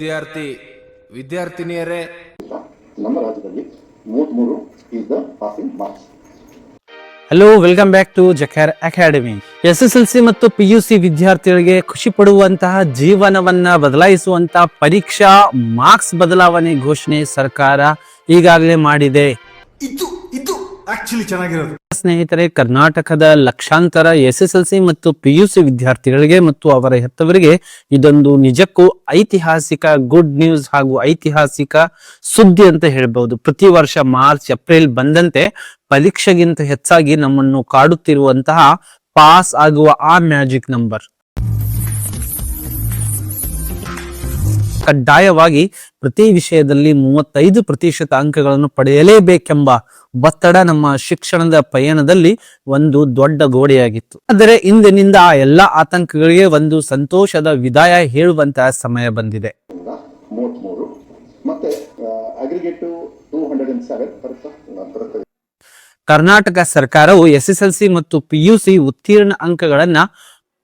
ವಿದ್ಯಾರ್ಥಿ ವಿದ್ಯಾರ್ಥಿನಿಯರೇ. ನಮ್ಮ ರಾಜ್ಯದಲ್ಲಿ ಮೂವತ್ಮೂರು is the passing marks hello welcome back to Jakhar academy S S L C ಮತ್ತು ಪಿ ಯು ಸಿ ವಿದ್ಯಾರ್ಥಿಗಳಿಗೆ ಖುಷಿ ಪಡುವಂತಹ ಜೀವನವನ್ನ ಬದಲಾಯಿಸುವಂತಹ ಪರೀಕ್ಷಾ ಮಾರ್ಕ್ಸ್ ಬದಲಾವಣೆ ಘೋಷಣೆ ಸರ್ಕಾರ ಈಗಾಗಲೇ ಮಾಡಿದೆ. ಇದು ಇದು ಆಕ್ಚುಲಿ ಚೆನ್ನಾಗಿರೋದು. ಸ್ನೇಹಿತರೆ, ಕರ್ನಾಟಕದ ಲಕ್ಷಾಂತರ ಎಸ್ ಎಸ್ ಎಲ್ ಸಿ ಮತ್ತು ಪಿ ಯು ಸಿ ವಿದ್ಯಾರ್ಥಿಗಳಿಗೆ ಮತ್ತು ಅವರ ಹೆತ್ತವರಿಗೆ ಇದೊಂದು ನಿಜಕ್ಕೂ ಐತಿಹಾಸಿಕ ಗುಡ್ ನ್ಯೂಸ್ ಹಾಗೂ ಐತಿಹಾಸಿಕ ಸುದ್ದಿ ಅಂತ ಹೇಳಬಹುದು. ಪ್ರತಿ ವರ್ಷ ಮಾರ್ಚ್, ಏಪ್ರಿಲ್ ಬಂದಂತೆ ಪರೀಕ್ಷೆಗಿಂತ ಹೆಚ್ಚಾಗಿ ನಮ್ಮನ್ನು ಕಾಡುತ್ತಿರುವಂತಹ ಪಾಸ್ ಆಗುವ ಆ ಮ್ಯಾಜಿಕ್ ನಂಬರ್ ಕಡ್ಡಾಯವಾಗಿ ಪ್ರತಿ ವಿಷಯದಲ್ಲಿ ಮೂವತ್ತೈದು ಪ್ರತಿಶತ ಅಂಕಗಳನ್ನು ಪಡೆಯಲೇಬೇಕೆಂಬ ಒತ್ತಡ ನಮ್ಮ ಶಿಕ್ಷಣದ ಪಯಣದಲ್ಲಿ ಒಂದು ದೊಡ್ಡ ಗೋಡೆಯಾಗಿತ್ತು. ಆದರೆ ಇಂದಿನಿಂದ ಆ ಎಲ್ಲ ಆತಂಕಗಳಿಗೆ ಒಂದು ಸಂತೋಷದ ವಿದಾಯ ಹೇಳುವಂತಹ ಸಮಯ ಬಂದಿದೆ. ಕರ್ನಾಟಕ ಸರ್ಕಾರವು ಎಸ್ಎಸ್ಎಲ್ಸಿ ಮತ್ತು ಪಿಯುಸಿ ಉತ್ತೀರ್ಣ ಅಂಕಗಳನ್ನ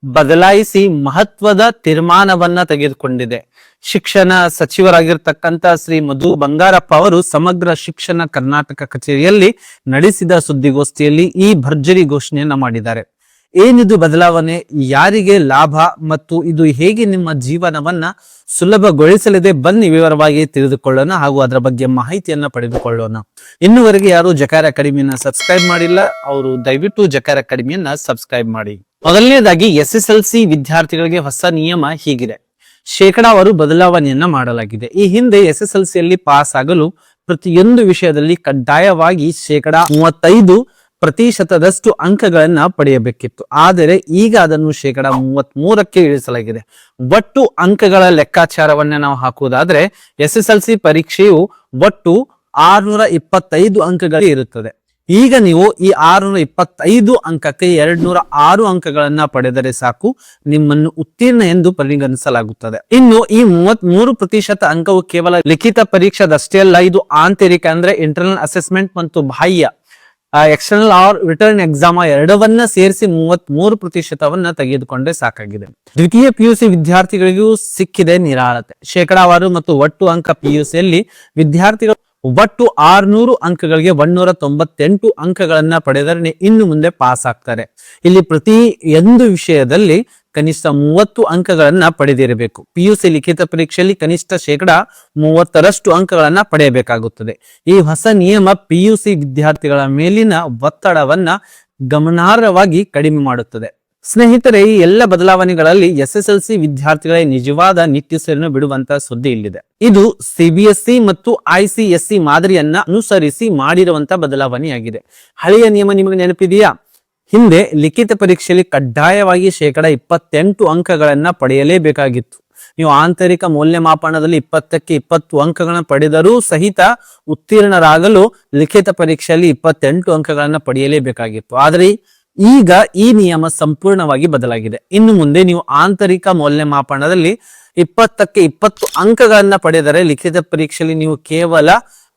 ಬದಲಾಯಿಸಿ ಮಹತ್ವದ ತೀರ್ಮಾನವನ್ನ ತೆಗೆದುಕೊಂಡಿದೆ. ಶಿಕ್ಷಣ ಸಚಿವರಾಗಿರ್ತಕ್ಕಂಥ ಶ್ರೀ ಮಧು ಬಂಗಾರಪ್ಪ ಅವರು ಸಮಗ್ರ ಶಿಕ್ಷಣ ಕರ್ನಾಟಕ ಕಚೇರಿಯಲ್ಲಿ ನಡೆಸಿದ ಸುದ್ದಿಗೋಷ್ಠಿಯಲ್ಲಿ ಈ ಭರ್ಜರಿ ಘೋಷಣೆಯನ್ನ ಮಾಡಿದ್ದಾರೆ. ಏನಿದು ಬದಲಾವಣೆ, ಯಾರಿಗೆ ಲಾಭ ಮತ್ತು ಇದು ಹೇಗೆ ನಿಮ್ಮ ಜೀವನವನ್ನ ಸುಲಭಗೊಳಿಸಲಿದೆ ಬನ್ನಿ ವಿವರವಾಗಿ ತಿಳಿದುಕೊಳ್ಳೋಣ ಹಾಗೂ ಅದರ ಬಗ್ಗೆ ಮಾಹಿತಿಯನ್ನ ಪಡೆದುಕೊಳ್ಳೋಣ. ಇನ್ನುವರೆಗೆ ಯಾರು ಜಕಾರ ಅಕಾಡೆಮಿಯನ್ನ ಸಬ್ಸ್ಕ್ರೈಬ್ ಮಾಡಿಲ್ಲ, ಅವರು ದಯವಿಟ್ಟು ಜಕಾರ ಅಕಾಡೆಮಿಯನ್ನ ಸಬ್ಸ್ಕ್ರೈಬ್ ಮಾಡಿ. ಮೊದಲನೇದಾಗಿ ಎಸ್ ಎಸ್ ಎಲ್ ಸಿ ವಿದ್ಯಾರ್ಥಿಗಳಿಗೆ ಹೊಸ ನಿಯಮ ಹೀಗಿದೆ. ಶೇಕಡಾವಾರು ಬದಲಾವಣೆಯನ್ನ ಮಾಡಲಾಗಿದೆ. ಈ ಹಿಂದೆ ಎಸ್ ಎಸ್ ಎಲ್ ಸಿಯಲ್ಲಿ ಪಾಸ್ ಆಗಲು ಪ್ರತಿಯೊಂದು ವಿಷಯದಲ್ಲಿ ಕಡ್ಡಾಯವಾಗಿ ಶೇಕಡಾ ಮೂವತ್ತೈದು ಪ್ರತಿಶತದಷ್ಟು ಅಂಕಗಳನ್ನ ಪಡೆಯಬೇಕಿತ್ತು. ಆದರೆ ಈಗ ಅದನ್ನು ಶೇಕಡ ಮೂವತ್ತ್ ಮೂರಕ್ಕೆ ಇಳಿಸಲಾಗಿದೆ. ಒಟ್ಟು ಅಂಕಗಳ ಲೆಕ್ಕಾಚಾರವನ್ನ ನಾವು ಹಾಕುವುದಾದ್ರೆ ಎಸ್ ಎಸ್ ಎಲ್ ಸಿ ಪರೀಕ್ಷೆಯು ಒಟ್ಟು ಆರ್ನೂರ ಇಪ್ಪತ್ತೈದು ಅಂಕಗಳು ಇರುತ್ತದೆ ಈಗ ನೀವು ಈ ಆರುನೂರ ಇಪ್ಪತ್ತೈದು ಅಂಕಕ್ಕೆ ಎರಡ್ ನೂರ ಆರು ಅಂಕಗಳನ್ನ ಪಡೆದರೆ ಸಾಕು. ನಿಮ್ಮನ್ನು ಉತ್ತೀರ್ಣ ಎಂದು ಪರಿಗಣಿಸಲಾಗುತ್ತದೆ. ಇನ್ನು ಈ ಮೂವತ್ಮೂರು ಪ್ರತಿಶತ ಅಂಕವು ಕೇವಲ ಲಿಖಿತ ಪರೀಕ್ಷಾದಷ್ಟೇ ಅಲ್ಲ, ಇದು ಆಂತರಿಕ ಅಂದ್ರೆ ಇಂಟರ್ನಲ್ ಅಸೆಸ್ಮೆಂಟ್ ಮತ್ತು ಬಾಹ್ಯ. ಎಕ್ಸ್ಟರ್ನಲ್ ಆರ್ ರಿಟರ್ನ್ ಎಕ್ಸಾಮ್ ಎರಡವನ್ನ ಸೇರಿಸಿ ಮೂವತ್ತ್ ಮೂರು ಪ್ರತಿಶತವನ್ನ ತೆಗೆದುಕೊಂಡ್ರೆ ಸಾಕಾಗಿದೆ. ದ್ವಿತೀಯ ಪಿಯುಸಿ ವಿದ್ಯಾರ್ಥಿಗಳಿಗೂ ಸಿಕ್ಕಿದೆ ನಿರಾಳತೆ. ಶೇಕಡಾವಾರು ಮತ್ತು ಒಟ್ಟು ಅಂಕ ಪಿಯುಸಿಯಲ್ಲಿ ವಿದ್ಯಾರ್ಥಿಗಳು ಒಟ್ಟು ಆರ್ನೂರು ಅಂಕಗಳಿಗೆ ಒನ್ನೂರ ತೊಂಬತ್ತೆಂಟು ಅಂಕಗಳನ್ನ ಪಡೆದರೆ ಇನ್ನು ಮುಂದೆ ಪಾಸ್ ಆಗ್ತಾರೆ. ಇಲ್ಲಿ ಪ್ರತಿ ಒಂದು ವಿಷಯದಲ್ಲಿ ಕನಿಷ್ಠ ಮೂವತ್ತು ಅಂಕಗಳನ್ನ ಪಡೆದಿರಬೇಕು. ಪಿ ಯು ಸಿ ಲಿಖಿತ ಪರೀಕ್ಷೆಯಲ್ಲಿ ಕನಿಷ್ಠ ಶೇಕಡ ಮೂವತ್ತರಷ್ಟು ಅಂಕಗಳನ್ನ ಪಡೆಯಬೇಕಾಗುತ್ತದೆ. ಈ ಹೊಸ ನಿಯಮ ಪಿಯುಸಿ ವಿದ್ಯಾರ್ಥಿಗಳ ಮೇಲಿನ ಒತ್ತಡವನ್ನ ಗಮನಾರ್ಹವಾಗಿ ಕಡಿಮೆ ಮಾಡುತ್ತದೆ. ಸ್ನೇಹಿತರೆ, ಈ ಎಲ್ಲ ಬದಲಾವಣೆಗಳಲ್ಲಿ ಎಸ್ ಎಸ್ ಎಲ್ ಸಿ ವಿದ್ಯಾರ್ಥಿಗಳೇ ನಿಜವಾದ ನಿಟ್ಟುಸಿರನ್ನು ಬಿಡುವಂತ ಸುದ್ದಿ ಇಲ್ಲಿದೆ. ಇದು ಸಿಬಿಎಸ್ಇ ಮತ್ತು ಐಸಿಎಸ್ಸಿ ಮಾದರಿಯನ್ನ ಅನುಸರಿಸಿ ಮಾಡಿರುವಂತ ಬದಲಾವಣೆಯಾಗಿದೆ. ಹಳೆಯ ನಿಯಮ ನಿಮಗೆ ನೆನಪಿದೆಯಾ? ಹಿಂದೆ ಲಿಖಿತ ಪರೀಕ್ಷೆಯಲ್ಲಿ ಕಡ್ಡಾಯವಾಗಿ ಶೇಕಡ ಇಪ್ಪತ್ತೆಂಟು ಅಂಕಗಳನ್ನ ಪಡೆಯಲೇಬೇಕಾಗಿತ್ತು. ನೀವು ಆಂತರಿಕ ಮೌಲ್ಯಮಾಪನದಲ್ಲಿ ಇಪ್ಪತ್ತಕ್ಕೆ ಇಪ್ಪತ್ತು ಅಂಕಗಳನ್ನು ಪಡೆದರೂ ಸಹಿತ ಉತ್ತೀರ್ಣರಾಗಲು ಲಿಖಿತ ಪರೀಕ್ಷೆಯಲ್ಲಿ ಇಪ್ಪತ್ತೆಂಟು ಅಂಕಗಳನ್ನ ಪಡೆಯಲೇಬೇಕಾಗಿತ್ತು. ಆದರೆ ಈಗ ಈ ನಿಯಮ ಸಂಪೂರ್ಣವಾಗಿ ಬದಲಾಗಿದೆ. ಇನ್ನು ಮುಂದೆ ನೀವು ಆಂತರಿಕ ಮೌಲ್ಯಮಾಪನದಲ್ಲಿ ಇಪ್ಪತ್ತಕ್ಕೆ ಇಪ್ಪತ್ತು ಅಂಕಗಳನ್ನ ಪಡೆದರೆ ಲಿಖಿತ ಪರೀಕ್ಷೆಯಲ್ಲಿ ನೀವು ಕೇವಲ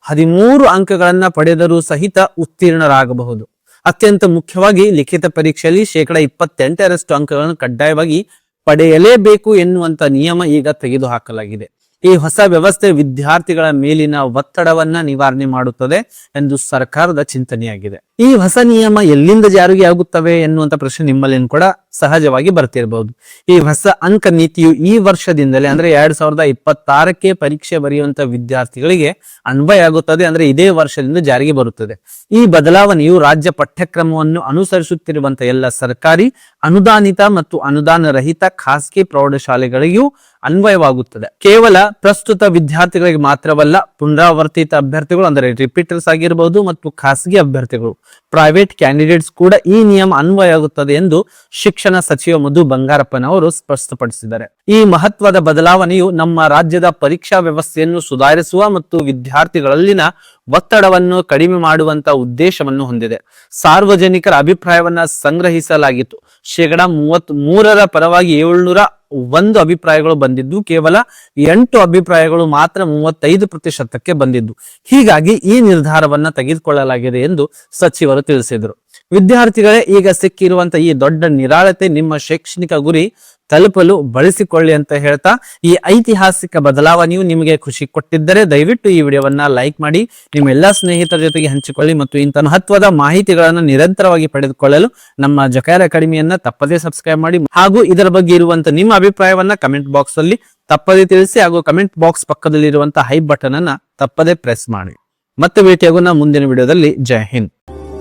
ಹದಿಮೂರು ಅಂಕಗಳನ್ನ ಪಡೆದರೂ ಸಹಿತ ಉತ್ತೀರ್ಣರಾಗಬಹುದು. ಅತ್ಯಂತ ಮುಖ್ಯವಾಗಿ ಲಿಖಿತ ಪರೀಕ್ಷೆಯಲ್ಲಿ ಶೇಕಡ ಇಪ್ಪತ್ತೆಂಟರಷ್ಟು ಅಂಕಗಳನ್ನು ಕಡ್ಡಾಯವಾಗಿ ಪಡೆಯಲೇಬೇಕು ಎನ್ನುವಂತ ನಿಯಮ ಈಗ ತೆಗೆದುಹಾಕಲಾಗಿದೆ. ಈ ಹೊಸ ವ್ಯವಸ್ಥೆ ವಿದ್ಯಾರ್ಥಿಗಳ ಮೇಲಿನ ಒತ್ತಡವನ್ನ ನಿವಾರಣೆ ಮಾಡುತ್ತದೆ ಎಂದು ಸರ್ಕಾರದ ಚಿಂತನೆಯಾಗಿದೆ. ಈ ಹೊಸ ನಿಯಮ ಎಲ್ಲಿಂದ ಜಾರಿಗೆ ಆಗುತ್ತವೆ ಎನ್ನುವಂತ ಪ್ರಶ್ನೆ ನಿಮ್ಮಲ್ಲಿ ಕೂಡ ಸಹಜವಾಗಿ ಬರ್ತಿರಬಹುದು ಈ ಹೊಸ ಅಂಕ ನೀತಿಯು ಈ ವರ್ಷದಿಂದಲೇ ಅಂದ್ರೆ ಎರಡ್ ಸಾವಿರದ ಇಪ್ಪತ್ತಾರಕ್ಕೆ ಪರೀಕ್ಷೆ ಬರೆಯುವಂತ ವಿದ್ಯಾರ್ಥಿಗಳಿಗೆ ಅನ್ವಯ ಆಗುತ್ತದೆ, ಅಂದ್ರೆ ಇದೇ ವರ್ಷದಿಂದ ಜಾರಿಗೆ ಬರುತ್ತದೆ. ಈ ಬದಲಾವಣೆಯು ರಾಜ್ಯ ಪಠ್ಯಕ್ರಮವನ್ನು ಅನುಸರಿಸುತ್ತಿರುವಂತ ಎಲ್ಲ ಸರ್ಕಾರಿ, ಅನುದಾನಿತ ಮತ್ತು ಅನುದಾನ ರಹಿತ ಖಾಸಗಿ ಪ್ರೌಢಶಾಲೆಗಳಿಗೂ ಅನ್ವಯವಾಗುತ್ತದೆ. ಕೇವಲ ಪ್ರಸ್ತುತ ವಿದ್ಯಾರ್ಥಿಗಳಿಗೆ ಮಾತ್ರವಲ್ಲ, ಪುನರಾವರ್ತಿತ ಅಭ್ಯರ್ಥಿಗಳು, ಅಂದರೆ ರಿಪೀಟರ್ಸ್ ಆಗಿರಬಹುದು ಮತ್ತು ಖಾಸಗಿ ಅಭ್ಯರ್ಥಿಗಳು, ಪ್ರೈವೇಟ್ ಕ್ಯಾಂಡಿಡೇಟ್ಸ್ ಕೂಡ ಈ ನಿಯಮ ಅನ್ವಯ ಆಗುತ್ತದೆ ಎಂದು ಶಿಕ್ಷಣ ಸಚಿವ ಮಧು ಬಂಗಾರಪ್ಪನವರು ಸ್ಪಷ್ಟಪಡಿಸಿದ್ದಾರೆ. ಈ ಮಹತ್ವದ ಬದಲಾವಣೆಯು ನಮ್ಮ ರಾಜ್ಯದ ಪರೀಕ್ಷಾ ವ್ಯವಸ್ಥೆಯನ್ನು ಸುಧಾರಿಸುವ ಮತ್ತು ವಿದ್ಯಾರ್ಥಿಗಳಲ್ಲಿನ ಒತ್ತಡವನ್ನು ಕಡಿಮೆ ಮಾಡುವಂತ ಉದ್ದೇಶವನ್ನು ಹೊಂದಿದೆ. ಸಾರ್ವಜನಿಕರ ಅಭಿಪ್ರಾಯವನ್ನ ಸಂಗ್ರಹಿಸಲಾಗಿತ್ತು. ಶೇಕಡ ಮೂವತ್ ಮೂರರ ಪರವಾಗಿ ಏಳ್ನೂರ ಒಂದು ಅಭಿಪ್ರಾಯಗಳು ಬಂದಿದ್ದು, ಕೇವಲ ಎಂಟು ಅಭಿಪ್ರಾಯಗಳು ಮಾತ್ರ ಮೂವತ್ತೈದು ಪ್ರತಿಶತಕ್ಕೆ ಬಂದಿದ್ದು. ಹೀಗಾಗಿ ಈ ನಿರ್ಧಾರವನ್ನ ತೆಗೆದುಕೊಳ್ಳಲಾಗಿದೆ ಎಂದು ಸಚಿವರು ತಿಳಿಸಿದರು. ವಿದ್ಯಾರ್ಥಿಗಳೇ ಈಗ ಸಿಕ್ಕಿರುವಂತ ಈ ದೊಡ್ಡ ನಿರಾಳತೆ ನಿಮ್ಮ ಶೈಕ್ಷಣಿಕ ಗುರಿ ತಲುಪಲು ಬಳಸಿಕೊಳ್ಳಿ ಅಂತ ಹೇಳ್ತಾ ಈ ಐತಿಹಾಸಿಕ ಬದಲಾವಣೆಯು ನಿಮಗೆ ಖುಷಿ ಕೊಟ್ಟಿದ್ದರೆ ದಯವಿಟ್ಟು ಈ ವಿಡಿಯೋವನ್ನ ಲೈಕ್ ಮಾಡಿ, ನಿಮ್ಮ ಎಲ್ಲಾ ಸ್ನೇಹಿತರ ಜೊತೆಗೆ ಹಂಚಿಕೊಳ್ಳಿ ಮತ್ತು ಇಂಥ ಮಹತ್ವದ ಮಾಹಿತಿಗಳನ್ನು ನಿರಂತರವಾಗಿ ಪಡೆದುಕೊಳ್ಳಲು ನಮ್ಮ ಜಕಾರ ಅಕಾಡೆಮಿಯನ್ನ ತಪ್ಪದೇ ಸಬ್ಸ್ಕ್ರೈಬ್ ಮಾಡಿ ಹಾಗೂ ಇದರ ಬಗ್ಗೆ ಇರುವಂತಹ ನಿಮ್ಮ ಅಭಿಪ್ರಾಯವನ್ನ ಕಮೆಂಟ್ ಬಾಕ್ಸ್ ಅಲ್ಲಿ ತಪ್ಪದೇ ತಿಳಿಸಿ ಹಾಗೂ ಕಮೆಂಟ್ ಬಾಕ್ಸ್ ಪಕ್ಕದಲ್ಲಿರುವಂತಹ ಹೈ ಬಟನ್ ಅನ್ನ ತಪ್ಪದೇ ಪ್ರೆಸ್ ಮಾಡಿ. ಮತ್ತೆ ಭೇಟಿಯಾಗೋಣ ಮುಂದಿನ ವಿಡಿಯೋದಲ್ಲಿ. ಜೈ ಹಿಂದ್.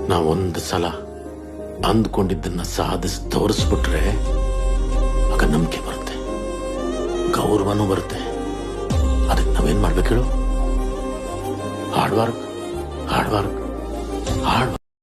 ನಾವೊಂದು ಸಲ ಅಂದ್ಕೊಂಡಿದ್ದನ್ನ ಸಾಧಿಸಿ ತೋರಿಸ್ಬಿಟ್ರೆ ಆಗ ನಂಬಿಕೆ ಬರುತ್ತೆ, ಗೌರವನೂ ಬರುತ್ತೆ. ಅದಕ್ಕೆ ನಾವೇನ್ ಮಾಡ್ಬೇಕು ಹೇಳು? Hard work, hard hard